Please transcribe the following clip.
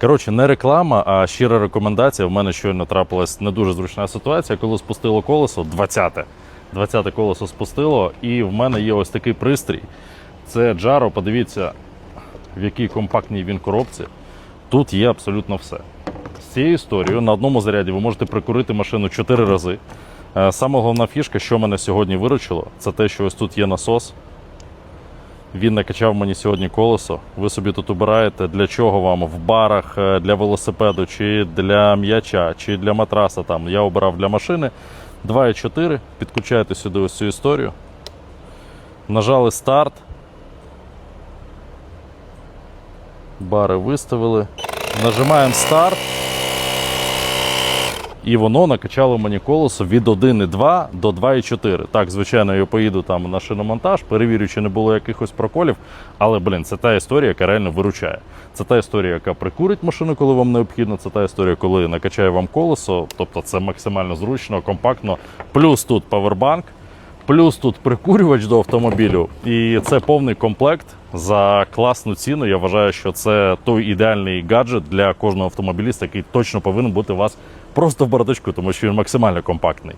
Коротше, не реклама, а щира рекомендація. В мене щойно трапилась не дуже зручна ситуація, коли спустило колесо 20-те. 20-те колесо спустило, і в мене є ось такий пристрій. Це Джаро. Подивіться, в якій компактній він коробці. Тут є абсолютно все. З цією історією на одному заряді ви можете прикурити машину 4 рази. Е, Саме головна фішка, що мене сьогодні виручило, це те, що ось тут є насос. Він накачав мені сьогодні колесо. Ви собі тут обираєте, для чого вам в барах, е, для велосипеду, чи для м'яча, чи для матраса. Там я обирав для машини 2,4. Підключаєте сюди ось цю історію. Нажали старт. Бари виставили. Нажимаємо старт. І воно накачало мені колесо від 1,2 до 2,4. Так, звичайно, я поїду там на шиномонтаж, перевірю, чи не було якихось проколів. Але, блін, це та історія, яка реально виручає. Це та історія, яка прикурить машину, коли вам необхідно. Це та історія, коли накачає вам колесо. Тобто це максимально зручно, компактно. Плюс тут павербанк. Плюс тут прикурювач до автомобілю, і це повний комплект за класну ціну. Я вважаю, що це той ідеальний гаджет для кожного автомобіліста, який точно повинен бути у вас просто в бардачку, тому що він максимально компактний.